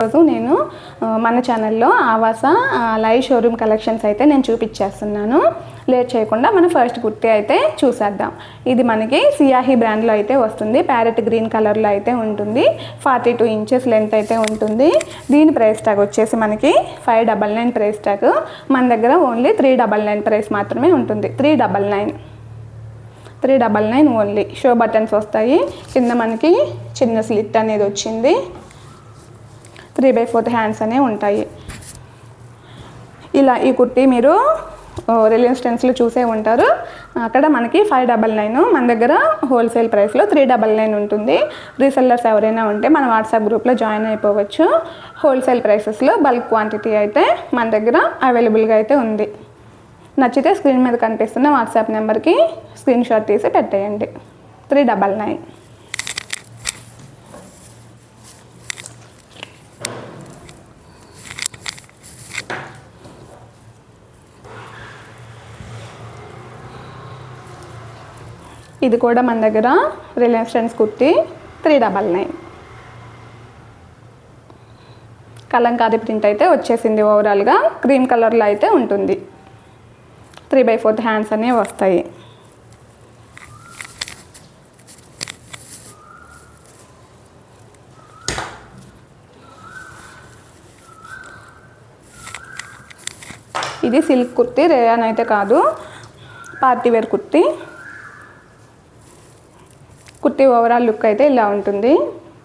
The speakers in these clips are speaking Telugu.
ఈరోజు నేను మన ఛానల్లో ఆవాస లైవ్ షోరూమ్ కలెక్షన్స్ అయితే నేను చూపించేస్తున్నాను లేట్ చేయకుండా మన ఫస్ట్ కుర్తీ అయితే చూసేద్దాం. ఇది మనకి సియాహి బ్రాండ్లో అయితే వస్తుంది. ప్యారెట్ గ్రీన్ కలర్లో అయితే ఉంటుంది. ఫార్టీ టూ ఇంచెస్ లెంత్ అయితే ఉంటుంది. దీని ప్రైస్ ట్యాగ్ వచ్చేసి మనకి five double nine price tag మన దగ్గర only three double nine price మాత్రమే ఉంటుంది. Three double nine three double nine only show buttons వస్తాయి. కింద మనకి చిన్న స్లిట్ అనేది వచ్చింది. త్రీ బై ఫోర్త్ హ్యాండ్స్ అనేవి ఉంటాయి. ఇలా ఈ కుర్తీ మీరు రిలయన్స్ టెన్స్లో చూసే ఉంటారు. అక్కడ మనకి ఫైవ్ డబల్ నైన్ మన దగ్గర హోల్సేల్ ప్రైస్లో త్రీ డబల్ నైన్ ఉంటుంది. రీసెల్లర్స్ ఎవరైనా ఉంటే మన వాట్సాప్ గ్రూప్లో జాయిన్ అయిపోవచ్చు. హోల్సేల్ ప్రైసెస్లో బల్క్ క్వాంటిటీ అయితే మన దగ్గర అవైలబుల్గా అయితే ఉంది. నచ్చితే స్క్రీన్ మీద కనిపిస్తున్న వాట్సాప్ నెంబర్కి స్క్రీన్ షాట్ తీసి పెట్టేయండి. Three double nine. ఇది కూడా మన దగ్గర Reliance Trends kurti three double nine. Kalamkari print అయితే వచ్చేసింది ఓవరాల్గా. క్రీమ్ కలర్లో అయితే ఉంటుంది. త్రీ బై ఫోర్త్ హ్యాండ్స్ అనేవి వస్తాయి. ఇది సిల్క్ కుర్తీ రేయాన్ అయితే కాదు. Party wear kurti kurti. Kurti overall look అయితే ఇలా ఉంటుంది.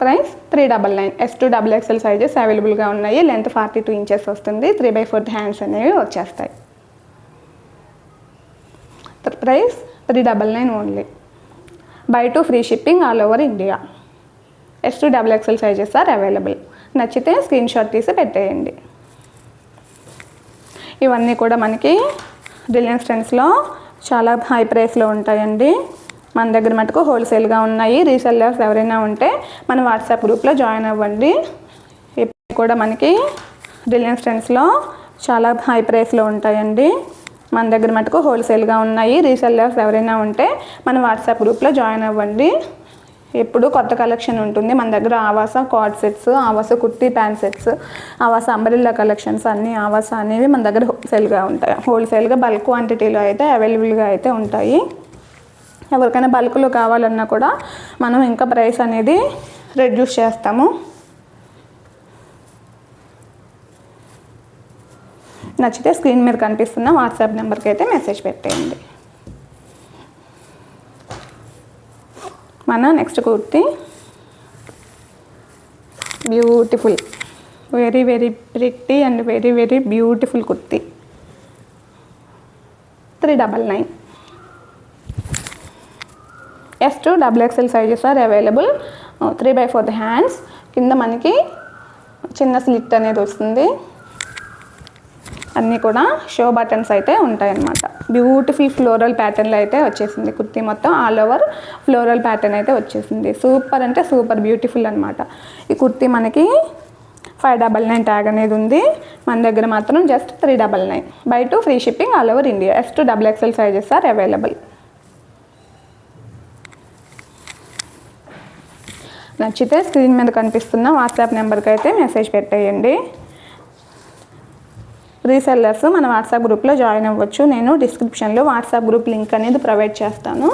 Price three double nine S to double XL sizes అవైలబుల్గా ఉన్నాయి. లెంత్ ఫార్టీ టూ ఇంచెస్ వస్తుంది. త్రీ బై ఫోర్త్ హ్యాండ్స్ అనేవి వచ్చేస్తాయి. Price three double nine only buy two free shipping all over India S to double XL sizes are available నచ్చితే స్క్రీన్ షాట్ తీసి పెట్టేయండి. ఇవన్నీ కూడా మనకి రిలయన్స్ ట్రెండ్స్లో చాలా హై ప్రైస్లో ఉంటాయండి. మన దగ్గర మటుకు హోల్సేల్గా ఉన్నాయి. రీసెల్లర్స్ ఎవరైనా ఉంటే మన వాట్సాప్ గ్రూప్లో జాయిన్ అవ్వండి. ఇప్పుడు కూడా మనకి రిలయన్స్ ట్రెండ్స్లో చాలా హై ప్రైస్లో ఉంటాయండి. మన దగ్గర మటుకు హోల్సేల్గా ఉన్నాయి. రీసెల్లర్స్ ఎవరైనా ఉంటే మన వాట్సాప్ గ్రూప్లో జాయిన్ అవ్వండి. ఎప్పుడు కొత్త కలెక్షన్ ఉంటుంది. మన దగ్గర Avasa coord sets Avasa kurti pant sets Avasa umbrella collections అన్నీ ఆవాస అనేవి మన దగ్గర హోల్సేల్గా ఉంటాయి. హోల్సేల్గా బల్క్ క్వాంటిటీలో అయితే అవైలబుల్గా అయితే ఉంటాయి. ఎవరికైనా బల్క్లో కావాలన్నా కూడా మనం ఇంకా ప్రైస్ అనేది రెడ్యూస్ చేస్తాము. నచ్చితే స్క్రీన్ మీద కనిపిస్తున్న వాట్సాప్ నెంబర్కి అయితే మెసేజ్ పెట్టేయండి. మన next kurti beautiful very very pretty and very very beautiful kurti. Three double nine. S to double XL sizes are available three by fourth hands కింద మనకి చిన్న స్లిట్ అనేది వస్తుంది. అన్నీ కూడా షో బటన్స్ అయితే ఉంటాయన్నమాట. బ్యూటిఫుల్ ఫ్లోరల్ ప్యాటర్న్లో అయితే వచ్చేసింది. కుర్తీ మొత్తం ఆల్ ఓవర్ ఫ్లోరల్ ప్యాటర్న్ అయితే వచ్చేసింది. సూపర్ అంటే సూపర్ బ్యూటిఫుల్ అనమాట ఈ కుర్తీ మనకి ఫైవ్ డబల్ నైన్ ట్యాగ్ అనేది ఉంది. మన దగ్గర మాత్రం just three double nine buy two free shipping all over India S to double XL sizes are available నచ్చితే స్క్రీన్ మీద కనిపిస్తున్న వాట్సాప్ నెంబర్కి అయితే మెసేజ్ పెట్టేయండి. రీసెల్లర్స్ మన వాట్సాప్ గ్రూప్లో జాయిన్ అవ్వచ్చు. నేను డిస్క్రిప్షన్లో వాట్సాప్ గ్రూప్ లింక్ అనేది ప్రొవైడ్ చేస్తాను.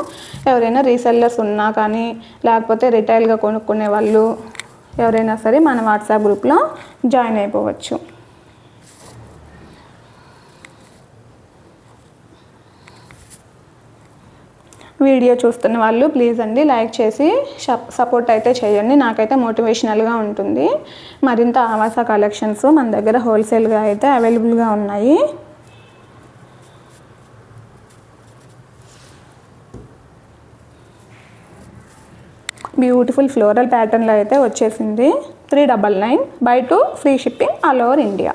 ఎవరైనా రీసెల్లర్స్ ఉన్నా కానీ లేకపోతే రిటైల్గా కొనుక్కునే వాళ్ళు ఎవరైనా సరే మన వాట్సాప్ గ్రూప్లో జాయిన్ అయిపోవచ్చు. వీడియో చూస్తున్న వాళ్ళు ప్లీజ్ అండి లైక్ చేసి సపోర్ట్ అయితే చేయండి. నాకైతే మోటివేషనల్గా ఉంటుంది. మరింత ఆవాస కలెక్షన్స్ మన దగ్గర హోల్సేల్గా అయితే అవైలబుల్గా ఉన్నాయి. బ్యూటిఫుల్ ఫ్లోరల్ ప్యాటర్న్లో అయితే వచ్చేసింది. Three double nine buy two free shipping all over India.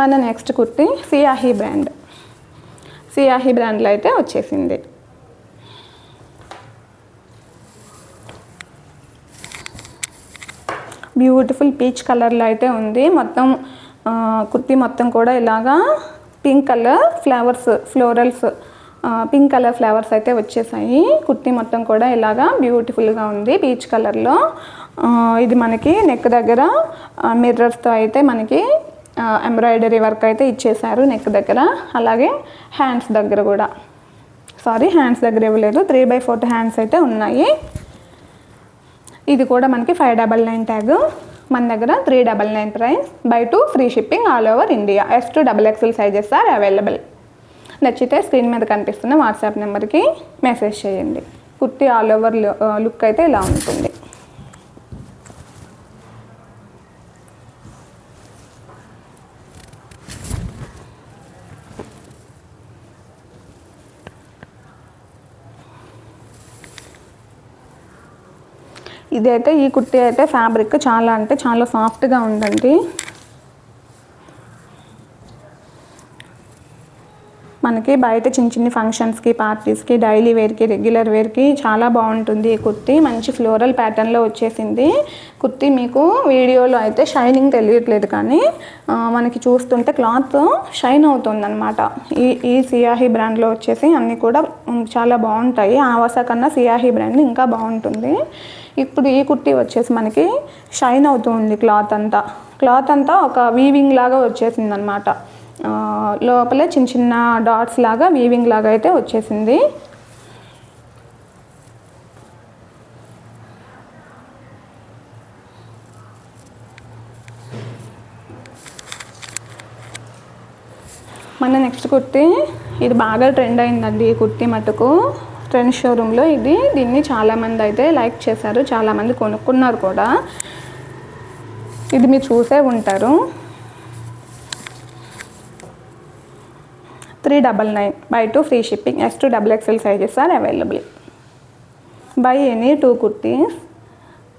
మన నెక్స్ట్ కుర్తి సియాహి బ్రాండ్. సియాహి బ్రాండ్లో అయితే వచ్చేసింది. బ్యూటిఫుల్ పీచ్ కలర్లో అయితే ఉంది. మొత్తం కుర్తి కుర్తీ మొత్తం కూడా ఇలాగా pink colour flowers florals pink colour flowers అయితే వచ్చేసాయి. కుర్తీ మొత్తం కూడా ఇలాగా బ్యూటిఫుల్గా ఉంది పీచ్ కలర్లో ఇది మనకి నెక్ దగ్గర మిర్రర్స్తో అయితే మనకి ఎంబ్రాయిడరీ వర్క్ అయితే ఇచ్చేసారు నెక్ దగ్గర. అలాగే హ్యాండ్స్ దగ్గర కూడా. సారీ హ్యాండ్స్ దగ్గర ఇవ్వలేదు త్రీ బై ఫోర్త్ హ్యాండ్స్ అయితే ఉన్నాయి. ఇది కూడా మనకి ఫైవ్ డబల్ నైన్ ట్యాగ్ మన దగ్గర three double nine price buy two free shipping all over India S to double XL sizes are available నచ్చితే స్క్రీన్ మీద కనిపిస్తున్న వాట్సాప్ నెంబర్కి మెసేజ్ చేయండి. కుర్తి ఆల్ ఓవర్ లుక్ అయితే ఇలా ఉంటుంది. ఇదైతే ఈ కుర్తీ అయితే ఫ్యాబ్రిక్ చాలా అంటే చాలా సాఫ్ట్గా ఉందండి. మనకి బయట చిన్న చిన్న ఫంక్షన్స్కి పార్టీస్కి డైలీ వేర్కి రెగ్యులర్ వేర్కి చాలా బాగుంటుంది ఈ కుర్తీ మంచి ఫ్లోరల్ ప్యాటర్న్లో వచ్చేసింది. కుర్తీ మీకు వీడియోలో అయితే షైనింగ్ తెలియట్లేదు కానీ మనకి చూస్తుంటే క్లాత్ షైన్ అవుతుంది అనమాట ఈ ఈ సియాహి బ్రాండ్లో వచ్చేసి అన్నీ కూడా చాలా బాగుంటాయి. ఆవాస కన్నా సియాహి బ్రాండ్ ఇంకా బాగుంటుంది. ఇప్పుడు ఈ కుర్తీ వచ్చేసి మనకి షైన్ అవుతుంది క్లాత్ అంతా. క్లాత్ అంతా ఒక వీవింగ్ లాగా వచ్చేసింది అనమాట లోపలే చిన్న చిన్న డాట్స్ లాగా వీవింగ్ లాగా అయితే వచ్చేసింది. మన నెక్స్ట్ కుర్తీ ఇది బాగా ట్రెండ్ అయిందండి ఈ కుర్తీ మటుకు. ట్రెండ్ షోరూంలో ఇది. దీన్ని చాలామంది అయితే లైక్ చేశారు. చాలామంది కొనుక్కున్నారు కూడా. ఇది మీరు చూసే ఉంటారు. Three double nine buy two free shipping. S to double XL sizes are available. Buy any two kurtis.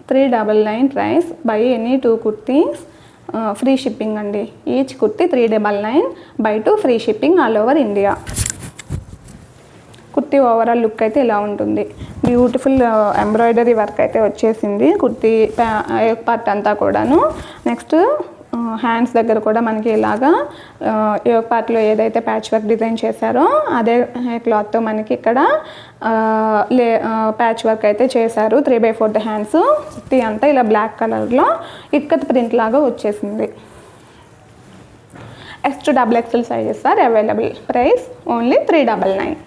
Three double nine price buy any two kurtis. Free shipping అండి. Each kurti three double nine buy two free shipping all over India. Kurti overall look అయితే ఇలా ఉంటుంది. బ్యూటిఫుల్ ఎంబ్రాయిడరీ వర్క్ అయితే వచ్చేసింది. కుర్తీ పార్ట్ uh, అంతా కూడాను. నెక్స్ట్ హ్యాండ్స్ uh, దగ్గర కూడా మనకి ఇలాగా uh, యోగ పార్ట్లో ఏదైతే ప్యాచ్ వర్క్ డిజైన్ చేశారో అదే క్లాత్తో మనకి ఇక్కడ లే ప్యాచ్ వర్క్ అయితే చేశారు. Three by fourth hands kurti అంతా ఇలా బ్లాక్ కలర్లో ఇక్కత్ ప్రింట్ లాగా వచ్చేసింది. S to double XL sizes are available price only three double nine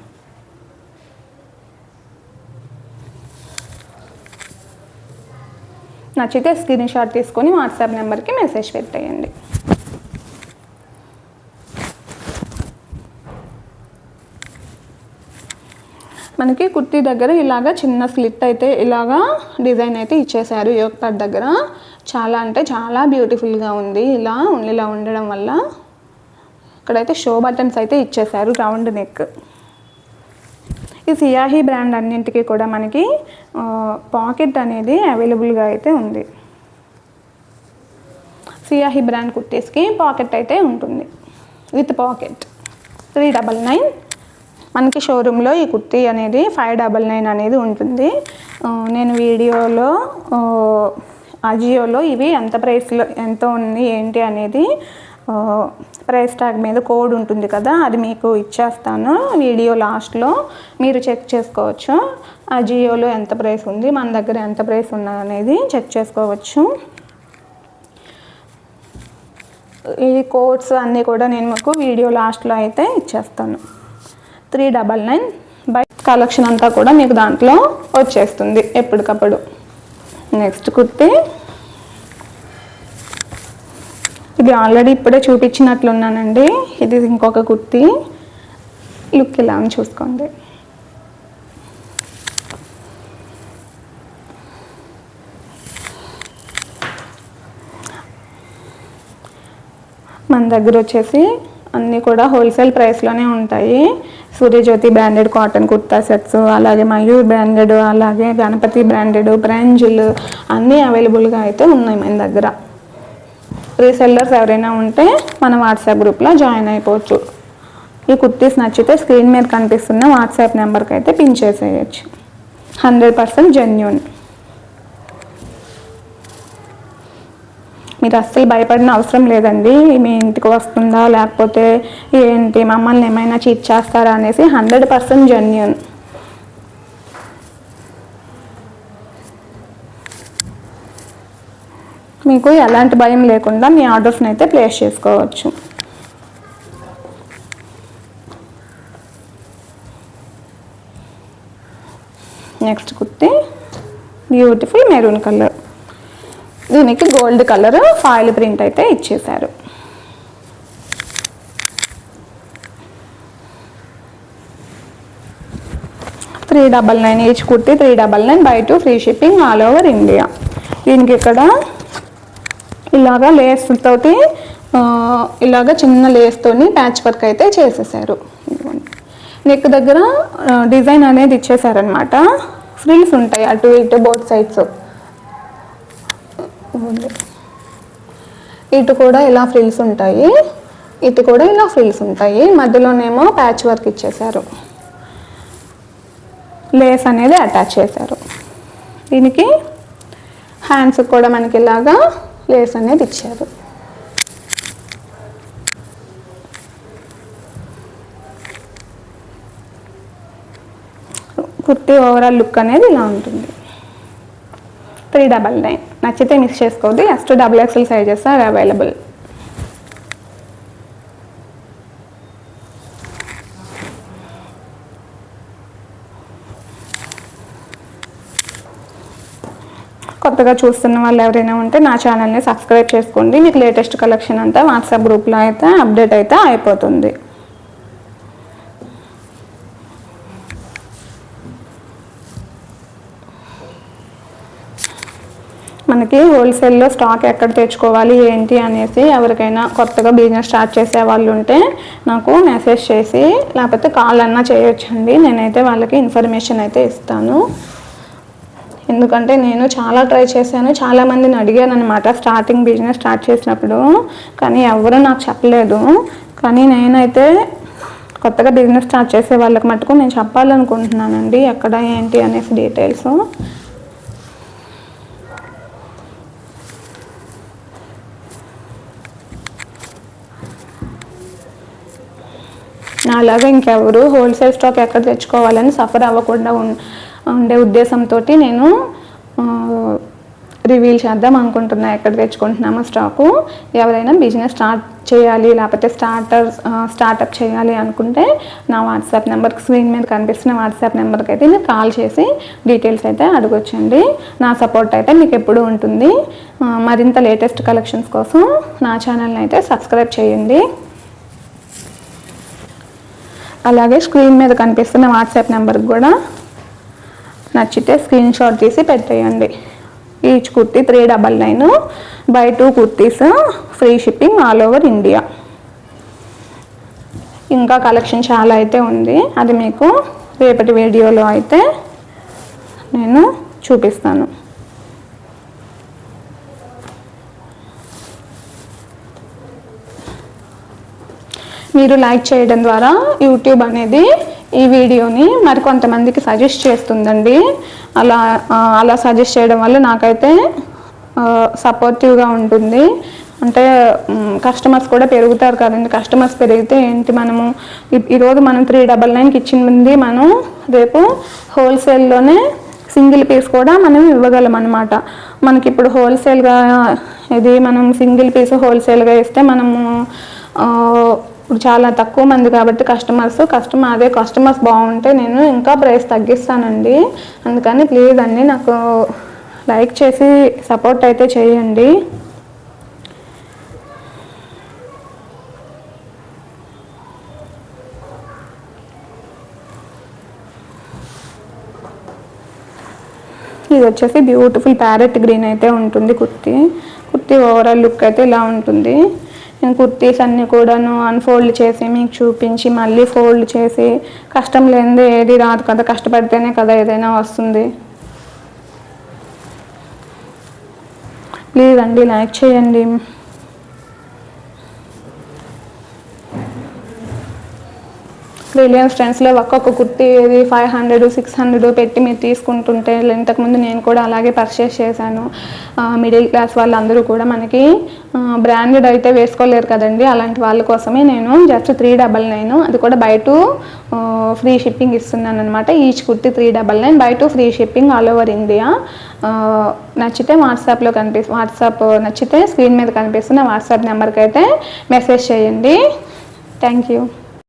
నచ్చితే స్క్రీన్ షాట్ తీసుకొని వాట్సాప్ నెంబర్కి మెసేజ్ పెట్టేయండి. మనకి కుర్తీ దగ్గర ఇలాగా చిన్న స్లిట్ అయితే ఇలాగా డిజైన్ అయితే ఇచ్చేసారు. యోగ పార్ట్ దగ్గర. చాలా అంటే చాలా బ్యూటిఫుల్గా ఉంది. ఇలా ఇలా ఉండడం వల్ల ఇక్కడైతే షో బటన్స్ అయితే ఇచ్చేసారు రౌండ్ నెక్ ఈ సియాహి బ్రాండ్ అన్నింటికి కూడా మనకి పాకెట్ అనేది అవైలబుల్గా అయితే ఉంది. సియాహి బ్రాండ్ కుర్తీస్కి పాకెట్ అయితే ఉంటుంది. With pocket. Three double nine. మనకి షోరూంలో ఈ కుర్తీ అనేది ఫైవ్ డబల్ నైన్ అనేది ఉంటుంది. నేను వీడియోలో అజియోలో ఇవి ఎంత ప్రైస్లో ఎంత ఉంది ఏంటి అనేది ప్రైస్ ట్యాగ్ మీద కోడ్ ఉంటుంది కదా అది మీకు ఇచ్చేస్తాను వీడియో లాస్ట్లో. మీరు చెక్ చేసుకోవచ్చు. ఆ జియోలో ఎంత ప్రైస్ ఉంది మన దగ్గర ఎంత ప్రైస్ ఉన్నది అనేది చెక్ చేసుకోవచ్చు. ఈ కోడ్స్ అన్నీ కూడా నేను మీకు వీడియో లాస్ట్లో అయితే ఇచ్చేస్తాను. Three double nine buy collection అంతా కూడా మీకు దాంట్లో వచ్చేస్తుంది ఎప్పటికప్పుడు. నెక్స్ట్ కుర్తి. ఇది ఆల్రెడీ ఇప్పుడే చూపించినట్లున్నానండి. ఇది ఇంకొక కుర్తి. లుక్ ఇలా అని చూసుకోండి. మన దగ్గర వచ్చేసి అన్నీ కూడా హోల్సేల్ ప్రైస్లోనే ఉంటాయి. Suryajyothi branded cotton kurta sets అలాగే మయూర్ బ్రాండెడ్ అలాగే గణపతి బ్రాండెడ్ బ్రాంజులు అన్నీ అవైలబుల్గా అయితే ఉన్నాయి మన దగ్గర. రీసెల్లర్స్ ఎవరైనా ఉంటే మన వాట్సాప్ గ్రూప్లో జాయిన్ అయిపోవచ్చు. ఈ కుర్తీస్ నచ్చితే స్క్రీన్ మీద కనిపిస్తున్న వాట్సాప్ నెంబర్కి అయితే పిన్ చేసేయచ్చు. Hundred percent genuine. మీరు అస్సలు భయపడిన అవసరం లేదండి. మీ ఇంటికి వస్తుందా? లేకపోతే ఏంటి? మమ్మల్ని ఏమైనా చీట్ చేస్తారా? అనేసి హండ్రెడ్ పర్సెంట్ జెన్యున్. మీకు ఎలాంటి భయం లేకుండా మీ ఆర్డర్స్ని అయితే ప్లేస్ చేసుకోవచ్చు. Next kurti. Beautiful maroon colour. దీనికి గోల్డ్ కలర్ ఫాయిల్ ప్రింట్ అయితే ఇచ్చేశారు. Three double nine each kurti three double nine buy two free shipping all over India. దీనికి ఇక్కడ ఇలాగా లేయర్స్ తోటి ఇలాగ చిన్న లేస్తోని ప్యాచ్ వర్క్ అయితే చేసేసారు. నెక్ దగ్గర డిజైన్ అనేది ఇచ్చేసారనమాట ఫ్రిల్స్ ఉంటాయి అటు ఇటు బోత్ సైడ్స్ ఇటు కూడా ఇలా ఫ్రిల్స్ ఉంటాయి. ఇటు కూడా ఇలా ఫ్రిల్స్ ఉంటాయి. మధ్యలోనేమో ప్యాచ్ వర్క్ ఇచ్చేసారు. లేస్ అనేది అటాచ్ చేశారు. దీనికి హ్యాండ్స్ కూడా మనకి ఇలాగా లేస్ అనేది ఇచ్చారు. కుర్తీ ఓవరాల్ లుక్ అనేది ఇలా ఉంటుంది. Three double nine. నచ్చితే మిక్స్ చేసుకోవద్దు. S to double XL sizes are available కొత్తగా చూస్తున్న వాళ్ళు ఎవరైనా ఉంటే నా ఛానల్ని సబ్స్క్రైబ్ చేసుకోండి. మీకు లేటెస్ట్ కలెక్షన్ అంతా వాట్సాప్ గ్రూప్లో అయితే అప్డేట్ అయితే అయిపోతుంది. మనకి హోల్సేల్లో స్టాక్ ఎక్కడ తెచ్చుకోవాలి ఏంటి అనేసి ఎవరికైనా కొత్తగా బిజినెస్ స్టార్ట్ చేసే వాళ్ళు ఉంటే నాకు మెసేజ్ చేసి లేకపోతే కాల్ అన్నా చేయొచ్చండి. నేనైతే వాళ్ళకి ఇన్ఫర్మేషన్ అయితే ఇస్తాను. ఎందుకంటే నేను చాలా ట్రై చేశాను చాలా మందిని అడిగాను అనమాట స్టార్టింగ్ బిజినెస్ స్టార్ట్ చేసినప్పుడు కానీ ఎవరూ నాకు చెప్పలేదు. కానీ నేనైతే కొత్తగా బిజినెస్ స్టార్ట్ చేసే వాళ్ళకి మటుకు నేను చెప్పాలనుకుంటున్నానండి ఎక్కడ ఏంటి అనేసి డీటెయిల్స్. అలాగే ఇంకెవరు హోల్సేల్ స్టాక్ ఎక్కడ తెచ్చుకోవాలని సఫర్ అవ్వకుండా ఉన్- ఉండే ఉద్దేశంతో నేను రివీల్ చేద్దాం అనుకుంటున్నా ఎక్కడ తెచ్చుకుంటున్నామో స్టాకు ఎవరైనా బిజినెస్ స్టార్ట్ చేయాలి లేకపోతే స్టార్టర్ స్టార్టప్ చేయాలి అనుకుంటే నా వాట్సాప్ నెంబర్కి స్క్రీన్ మీద కనిపిస్తున్న వాట్సాప్ నెంబర్కి అయితే మీరు కాల్ చేసి డీటెయిల్స్ అయితే అడగొచ్చండి. నా సపోర్ట్ అయితే మీకు ఎప్పుడూ ఉంటుంది. మరింత లేటెస్ట్ కలెక్షన్స్ కోసం నా ఛానల్ని అయితే సబ్స్క్రైబ్ చేయండి. అలాగే స్క్రీన్ మీద కనిపిస్తున్న వాట్సాప్ నెంబర్కి కూడా నచ్చితే స్క్రీన్ షాట్ తీసి పెట్టేయండి. Each kurti three double nine buy two kurtis free shipping all over India ఇంకా కలెక్షన్ చాలా అయితే ఉంది. అది మీకు రేపటి వీడియోలో అయితే నేను చూపిస్తాను. మీరు లైక్ చేయడం ద్వారా యూట్యూబ్ అనేది ఈ వీడియోని మరికొంతమందికి సజెస్ట్ చేస్తుందండి. అలా అలా సజెస్ట్ చేయడం వల్ల నాకైతే సపోర్టివ్గా ఉంటుంది. అంటే కస్టమర్స్ కూడా పెరుగుతారు కదండి. కస్టమర్స్ పెరిగితే ఏంటి మనము ఈరోజు మనం త్రీ డబల్ నైన్కి ఇచ్చింది మనం రేపు హోల్సేల్లోనే సింగిల్ పీస్ కూడా మనం ఇవ్వగలం అనమాట మనకి ఇప్పుడు హోల్సేల్గా ఇది మనం సింగిల్ పీస్ హోల్సేల్గా ఇస్తే మనము ఇప్పుడు చాలా తక్కువ మంది కాబట్టి కస్టమర్స్ కస్టమర్ అదే కస్టమర్స్ బాగుంటే నేను ఇంకా ప్రైస్ తగ్గిస్తానండి. అందుకని ప్లీజ్ అండి నాకు లైక్ చేసి సపోర్ట్ అయితే చేయండి. ఇది వచ్చేసి బ్యూటిఫుల్ ప్యారెట్ గ్రీన్ అయితే ఉంటుంది కుర్తీ. కుర్తీ ఓవరాల్ లుక్ అయితే ఇలా ఉంటుంది. నేను కుర్తీస్ అన్నీ కూడాను అన్ఫోల్డ్ చేసి మీకు చూపించి మళ్ళీ ఫోల్డ్ చేసి కష్టం లేనిదే ఏది రాదు కదా కష్టపడితేనే కదా ఏదైనా వస్తుంది. ప్లీజ్ అండి లైక్ చేయండి. రిలయన్స్ ట్రెండ్స్లో ఒక్కొక్క కుర్తీ ఇది ఫైవ్ హండ్రెడ్ సిక్స్ హండ్రెడ్ పెట్టి మీరు తీసుకుంటుంటే ఇంతకుముందు నేను కూడా అలాగే పర్చేస్ చేశాను. మిడిల్ క్లాస్ వాళ్ళందరూ కూడా మనకి బ్రాండెడ్ అయితే వేసుకోలేరు కదండి. అలాంటి వాళ్ళ కోసమే నేను జస్ట్ త్రీ డబల్ నైన్ అది కూడా బై టూ ఫ్రీ షిప్పింగ్ ఇస్తున్నాను అనమాట each kurti three double nine buy two free shipping all over India నచ్చితే వాట్సాప్లో కనిపి వాట్సాప్ నచ్చితే స్క్రీన్ మీద కనిపిస్తున్న వాట్సాప్ నెంబర్కి అయితే మెసేజ్ చేయండి. Thank you